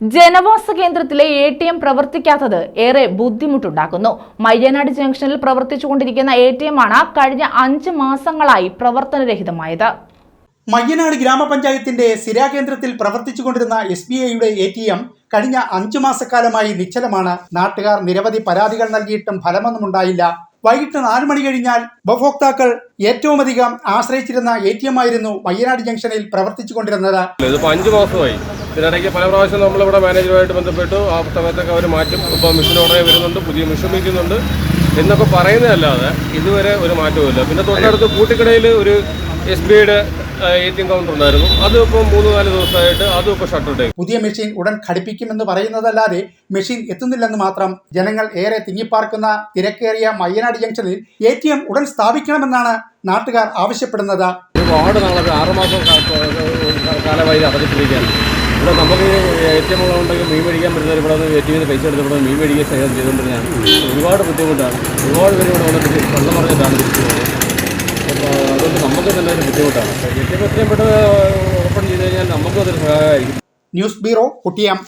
ജനവാസ കേന്ദ്രത്തിലെ A T M പ്രവർത്തിക്കാത്തത് ഏറെ ബുദ്ധിമുട്ടുണ്ടാക്കുന്നു. മയ്യനാട് ജംഗ്ഷനിൽ പ്രവർത്തിച്ചുകൊണ്ടിരിക്കുന്ന എ ടി എം ആണ് കഴിഞ്ഞ അഞ്ച് മാസങ്ങളായി പ്രവർത്തനരഹിതമായത്. മയ്യനാട് ഗ്രാമപഞ്ചായത്തിന്റെ സിരാകേന്ദ്രത്തിൽ പ്രവർത്തിച്ചുകൊണ്ടിരുന്ന എസ് ബി ഐയുടെ എ ടി എം കഴിഞ്ഞ അഞ്ചു മാസക്കാലമായി നിശ്ചലമാണ്. നാട്ടുകാർ നിരവധി പരാതികൾ നൽകിയിട്ടും ഫലമൊന്നും ഉണ്ടായില്ല. വൈകിട്ട് നാല് മണി കഴിഞ്ഞാൽ ഉപഭോക്താക്കൾ ഏറ്റവും അധികം ആശ്രയിച്ചിരുന്ന എ ടി എം ആയിരുന്നു മയ്യനാട് ജംഗ്ഷനിൽ പ്രവർത്തിച്ചുകൊണ്ടിരുന്നത്. അഞ്ച് മാസമായി. ഇതിനിടയ്ക്ക് പല പ്രാവശ്യം നമ്മളിവിടെ മാനേജറുമായിട്ട് ബന്ധപ്പെട്ടു. ആ സമയത്തൊക്കെ അവർ മാറ്റും. ഇപ്പോൾ മിഷൻ ഉടനെ വരുന്നുണ്ട് പുതിയ മിഷൻ വയ്ക്കുന്നുണ്ട് എന്നൊക്കെ പറയുന്നതല്ലാതെ ഇതുവരെ ഒരു മാറ്റവുമില്ല പിന്നെ തൊട്ടടുത്ത് കൂട്ടിക്കടയിൽ ഒരു എസ് ബി ഐയുടെ കൗണ്ടർ ഉണ്ടായിരുന്നു. അത് ഇപ്പോൾ മൂന്ന് നാല് ദിവസമായിട്ട് അതും ഇപ്പോൾ പുതിയ മെഷീൻ ഉടൻ ഘടിപ്പിക്കുമെന്ന് പറയുന്നതല്ലാതെ മെഷീൻ എത്തുന്നില്ലെന്ന് മാത്രം ജനങ്ങൾ ഏറെ തിങ്ങിപ്പാർക്കുന്ന തിരക്കേറിയ മയ്യനാട് ജംഗ്ഷനിൽ എ ടി എം ഉടൻ സ്ഥാപിക്കണമെന്നാണ് നാട്ടുകാർ ആവശ്യപ്പെടുന്നത്. ഒരുപാട് നാളത് ആറുമാസം കാലമായി അടച്ചിട്ടിരിക്കുകയാണ് ഇവിടെ നമുക്ക് ഏറ്റവും ഉണ്ടെങ്കിൽ മീൻ മേടിക്കാൻ പറ്റുന്നവർ ഇവിടെ നിന്ന് ഏറ്റവും എമ്മിൽ പൈസ എടുത്ത് ഇവിടെ മീൻ മേടിക്കാൻ ശേഖരം ചെയ്തുകൊണ്ടിരുന്നതാണ് ഒരുപാട് ബുദ്ധിമുട്ടാണ്. ഒരുപാട് പേര് ഇവിടെ വന്നിട്ട് വെള്ളം പറഞ്ഞിട്ടാണ് തിരിച്ചു പോകുന്നത് അതുകൊണ്ട് നമുക്ക് തന്നെ ഒരു ബുദ്ധിമുട്ടാണ് ഏറ്റവും എത്രയും പെട്ടെന്ന് ഓപ്പൺ ചെയ്ത് കഴിഞ്ഞാൽ നമുക്കും അതൊരു സഹായമായിരിക്കും. News bureau കുട്ടിയം.